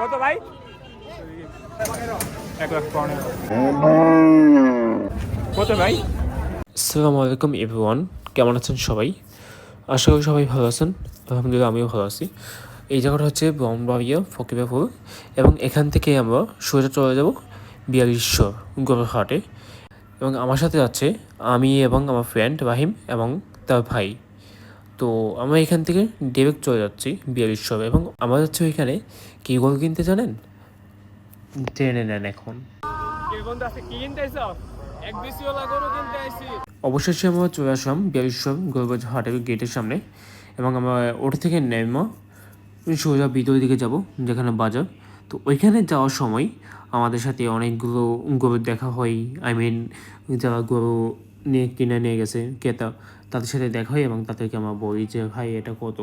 কত ভাই? কত ভাই? আলাইকুম, এভরিওয়ান। কেমন আছেন সবাই? আশা করি সবাই ভালো আছেন। আলহামদুলিল্লাহ, আমিও ভালো আছি। এই জায়গাটা হচ্ছে ব্রহ্মবাড়িয়া, ফকিরাপুর এবং এখান থেকে আমরা সোজা চলে যাব বিয়ারিশ্বর গোরহাটে এবং আমার সাথে আছে আমি এবং আমার ফ্রেন্ড রাহিম এবং তার ভাই। তো আমরা এখান থেকে ডিরেক্ট চলে যাচ্ছি বিয়ারিশ্বর এবং আমার যাচ্ছি ওইখানে কী গোল কিনতে জানেন? ট্রেনে নেন এখন। অবশেষে আমরা চলে আসলাম বিয়ারিশ্বর গৌরবাজ হাটের গেটের সামনে এবং আমরা ওটা থেকে নেমা সোজা ভিতরের দিকে যাব যেখানে বাজার। তো ওইখানে যাওয়ার সময় আমাদের সাথে অনেকগুলো গরু দেখা হয়। আই মিন যারা গরু নিয়ে কিনে নিয়ে গেছে ক্রেতা। তাদের সাথে দেখা হয় এবং তাদেরকে আমরা বলি যে ভাই এটা কত?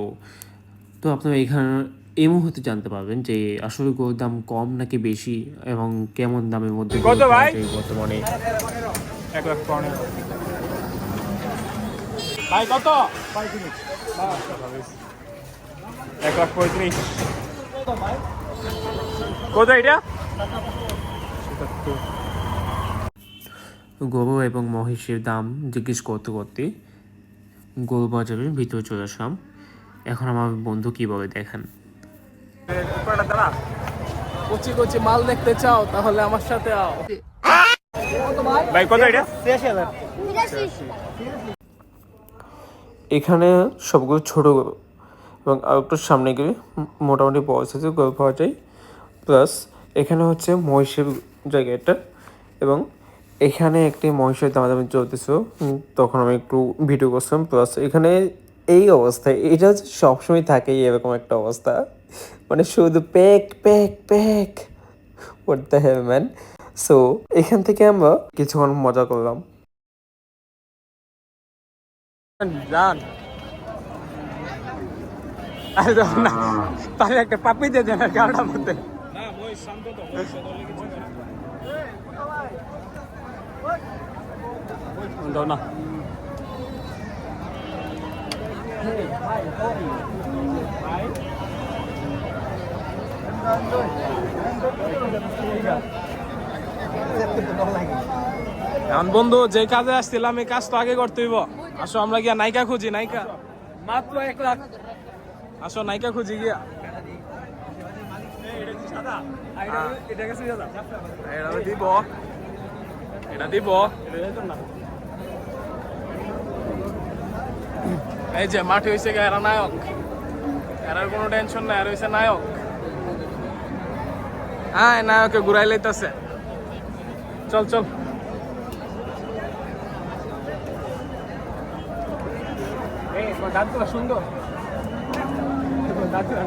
তো আপনারা এখানে এই মুহূর্তে জানতে পারবেন যে আসলে গরুর দাম কম নাকি বেশি এবং কেমন দামের মধ্যে কত ভাই? বর্তমানে? এক লাখ ভাই কত? এক লাখ পঁয়ত্রিশ। কত এটা? গরু এবং মহিষের দাম জিজ্ঞেস করতে করতে গরু বাজারের ভিতরে চলে আসলাম এখন আমার বন্ধু কি বলে দেখেন। কচি কচি মাল দেখতে চাও তাহলে আমার সাথে আও। ভাই কত এটা? এখানে সবগুলো ছোট এবং আর একটু সামনে গেলে ম- মোটামুটি বড় সাইজের গরু পাওয়া যায়। প্লাস এখানে হচ্ছে মহিষের জায়গাটা এবং এখানে একটি মহিষের দামাদামি চলতেছিল তখন আমি একটু ভিডিও করছিলাম। প্লাস এখানে এই অবস্থায় এটা হচ্ছে সবসময় থাকেই এরকম একটা অবস্থা। মানে শুধু প্যাক প্যাক প্যাক করতে হেল ম্যান সো এখান থেকে আমরা কিছুক্ষণ মজা করলাম। যান আরে যাও না তাহলে একটা পাপি দিয়ে দেন আর গাড়ার মধ্যে দাও না। এখন বন্ধু যে কাজে আসছিলাম এই কাজ তো আগে করতে হইব। আসো আমরা গিয়া নায়িকা খুঁজি নায়িকা। মাত্র এক লাখ। আসো নায়িকা খুঁজি গিয়া। এটা দিব এটা দিব এই যে মাঠে হয়েছে এরা নায়ক এরার কোনো টেনশন নাই আর হয়েছে নায়ক হ্যাঁ নায়কে ঘুরাই লইতেছে চল চল সুন্দর দাঁতগুলো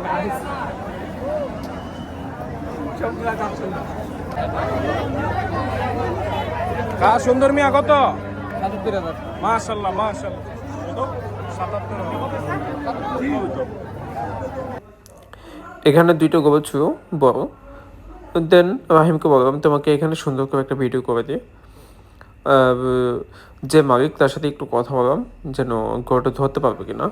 সুন্দর কা সুন্দর মিয়া কত? মাশাল্লাহ মাশাল্লাহ। এখানে দুইটা গোবর ছিল বড়। দেন রাহিমকে বললাম তোমাকে এখানে সুন্দর করে একটা ভিডিও করে দিই যে মালিক তার সাথে একটু কথা বললাম যেন গরুটা ধরতে পারবে কি না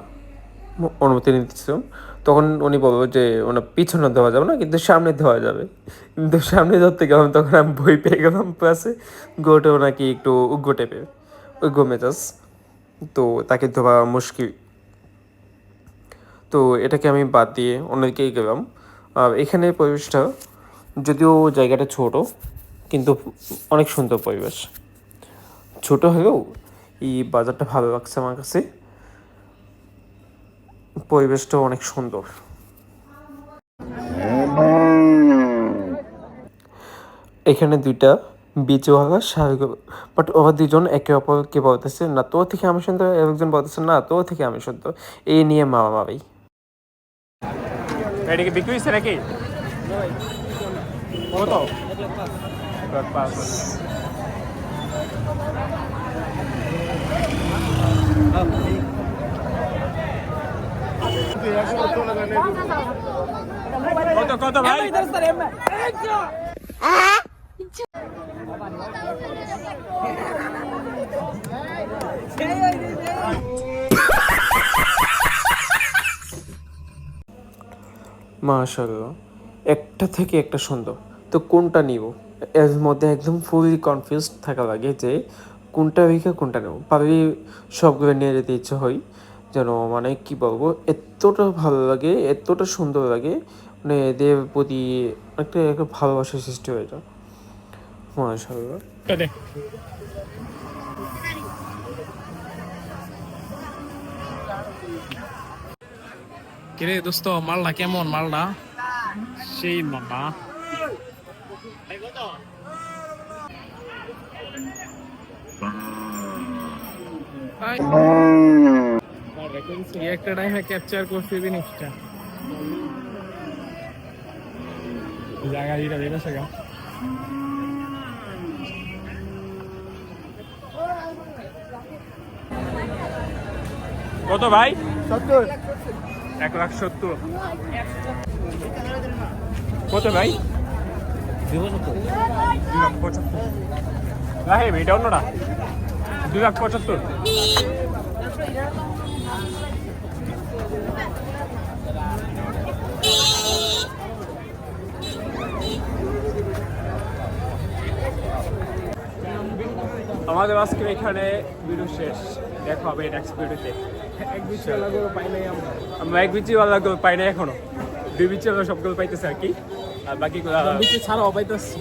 অনুমতি নিতেছিলাম তখন উনি বলব যে ওনার পিছনে দেওয়া যাবে না, কিন্তু সামনে দেওয়া যাবে। কিন্তু সামনে ধরতে গেলাম তখন আমি বই পেয়ে গেলাম প্লাসে গরুটাও নাকি একটু উগ্র টাইপের ওই মেজাজ। তো তাকে ধোয়া মুশকিল। তো এটাকে আমি বাদ দিয়ে অন্যদিকেই গেলাম। আর এখানে পরিবেশটা যদিও জায়গাটা ছোট, কিন্তু অনেক সুন্দর পরিবেশ। ছোট হলেও এই বাজারটা ভালো লাগছে আমার কাছে। পরিবেশটা অনেক সুন্দর। এখানে দুইটা বিচওয়ালা স্বাভাবিক। বাট ওরা দুজন একে অপরকে বলতেছে, না, তোর থেকে আমি সুন্দর একজন বলতেছে, না, তোর থেকে আমি সুন্দর। এই নিয়ে বিক্রি হয়েছে নাকি? কত একটা থেকে একটা সুন্দর তো কোনটা নিব? এর মধ্যে একদম ফুলি কনফিউজ থাকা লাগে যে কোনটা রেখে কোনটা নেব। পাবলি সবগুলো নিয়ে যেতে ইচ্ছে হয়। যেন মানে কি বলব এতটা ভালো লাগে এতটা সুন্দর লাগে মানে এদের প্রতি একটা একটা ভালোবাসার সৃষ্টি হয়ে যায় কিরে দোস্ত মালটা কেমন? মালটা সেই মামা। এই একটা টাইমে ক্যাপচার করছি জিনিসটা। জায়গা দিটা দিলে সেগা কত ভাই? সত্তর। এক লাখ সত্তর। কত ভাই? দুই লাখ পঁচাত্তর। রাহে এটা অন্যটা? দুই লাখ পঁচাত্তর। আমাদের আজকে এখানে ভিডিও শেষ। দেখা হবে নেক্সট ভিডিওতে এক বিচিওয়ালাগুলো পাই নাই আমরা আমরা এক বিচিওয়ালাগুলো পাই নাই এখনও। দুই বিচিওয়ালা সবগুলো পাইতেছে আর কি। আর বাকিগুলো বিচি ছাড়াও পাইতেছি।